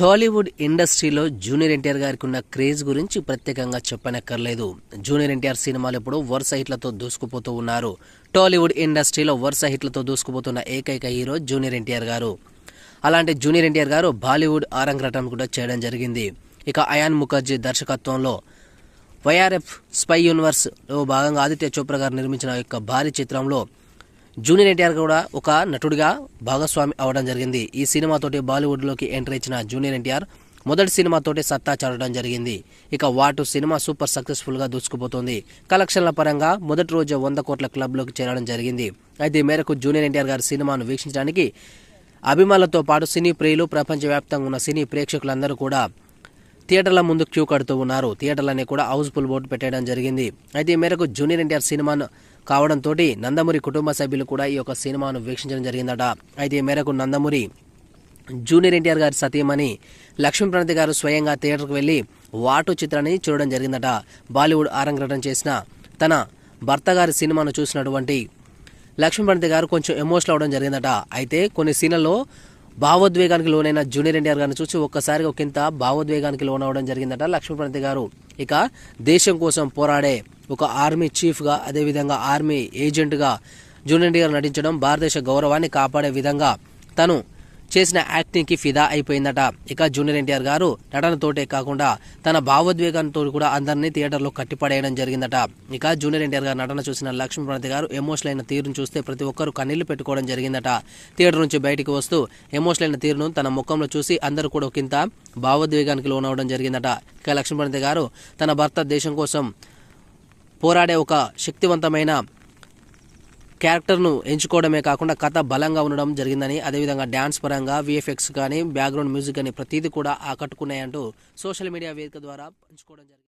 టాలీవుడ్ ఇండస్ట్రీలో జూనియర్ ఎన్టీఆర్ గారికి ఉన్న క్రేజ్ గురించి ప్రత్యేకంగా చెప్పనక్కర్లేదు. జూనియర్ ఎన్టీఆర్ సినిమాలు ఇప్పుడు వరుస హిట్లతో దూసుకుపోతూ ఉన్నారు. టాలీవుడ్ ఇండస్ట్రీలో వరుస హిట్లతో దూసుకుపోతున్న ఏకైక హీరో జూనియర్ ఎన్టీఆర్ గారు. అలాంటి జూనియర్ ఎన్టీఆర్ గారు బాలీవుడ్ ఆరంగరటం కూడా చేయడం జరిగింది. ఇక అయాన్ ముఖర్జీ దర్శకత్వంలో వైఆర్ఎఫ్ స్పై యూనివర్స్లో భాగంగా ఆదిత్య చోప్రా గారు నిర్మించిన యొక్క భారీ చిత్రంలో జూనియర్ ఎన్టీఆర్ కూడా ఒక నటుడిగా భాగస్వామి అవడం జరిగింది. ఈ సినిమాతోటి బాలీవుడ్లోకి ఎంటర్ ఇచ్చిన జూనియర్ ఎన్టీఆర్ మొదటి సినిమాతోటి సత్తా చాటడం జరిగింది. ఇక వాటు సినిమా సూపర్ సక్సెస్ఫుల్గా దూసుకుపోతుంది. కలెక్షన్ల పరంగా మొదటి రోజు వంద కోట్ల క్లబ్లోకి చేరడం జరిగింది. అయితే ఈ మేరకు జూనియర్ ఎన్టీఆర్ గారి సినిమాను వీక్షించడానికి అభిమానులతో పాటు సినీ ప్రియులు ప్రపంచవ్యాప్తంగా ఉన్న సినీ ప్రేక్షకులందరూ కూడా థియేటర్ల ముందు క్యూ కడుతూ ఉన్నారు. థియేటర్లన్నీ కూడా హౌస్ఫుల్ బోర్డు పెట్టడం జరిగింది. అయితే ఈ మేరకు జూనియర్ ఎన్టీఆర్ సినిమాను కావడంతో నందమూరి కుటుంబ సభ్యులు కూడా ఈ యొక్క సినిమాను వీక్షించడం జరిగిందట. అయితే ఈ మేరకు నందమూరి జూనియర్ ఎన్టీఆర్ గారి సతీమణి లక్ష్మీప్రణతి గారు స్వయంగా థియేటర్కు వెళ్ళి వాటు చిత్రాన్ని చూడడం జరిగిందట. బాలీవుడ్ ఆరంగటం చేసిన తన భర్త గారి సినిమాను చూసినటువంటి లక్ష్మీప్రణతి గారు కొంచెం ఎమోషనల్ అవడం జరిగిందట. అయితే కొన్ని సీన్లలో భావోద్వేగానికి లోనైన జూనియర్ ఎన్టీఆర్ గారిని చూసి ఒక్కసారిగా ఒకంత భావోద్వేగానికి లోనవడం జరిగిందట లక్ష్మీప్రంతి గారు. ఇక దేశం కోసం పోరాడే ఒక ఆర్మీ చీఫ్గా అదేవిధంగా ఆర్మీ ఏజెంట్గా జూనియర్ ఎన్టీఆర్ నటించడం భారతదేశ గౌరవాన్ని కాపాడే విధంగా తను చేసిన యాక్టింగ్కి ఫిదా అయిపోయిందట. ఇక జూనియర్ ఎన్టీఆర్ గారు నటనతోటే కాకుండా తన భావోద్వేగంతో కూడా అందరినీ థియేటర్లో కట్టిపడేయడం జరిగిందట. ఇక జూనియర్ ఎన్టీఆర్ గారు నటన చూసిన లక్ష్మీప్రణతి గారు ఎమోషనల్ అయిన తీరును చూస్తే ప్రతి ఒక్కరు కన్నీళ్ళు పెట్టుకోవడం జరిగిందట. థియేటర్ నుంచి బయటికి వస్తూ ఎమోషనల్ అయిన తీరును తన ముఖంలో చూసి అందరూ కూడా ఒకంత భావోద్వేగానికి లోనవడం జరిగిందట. ఇక లక్ష్మీప్రణతి గారు తన భర్త దేశం కోసం పోరాడే ఒక శక్తివంతమైన క్యారెక్టర్ను ఎంచుకోవడమే కాకుండా కథ బలంగా ఉండడం జరిగిందని అదేవిధంగా డ్యాన్స్ పరంగా విఎఫ్ఎక్స్ కానీ బ్యాక్గ్రౌండ్ మ్యూజిక్ కానీ ప్రతిదీ కూడా ఆకట్టుకున్నాయంటూ సోషల్ మీడియా వేదిక ద్వారా పంచుకోవడం జరిగింది.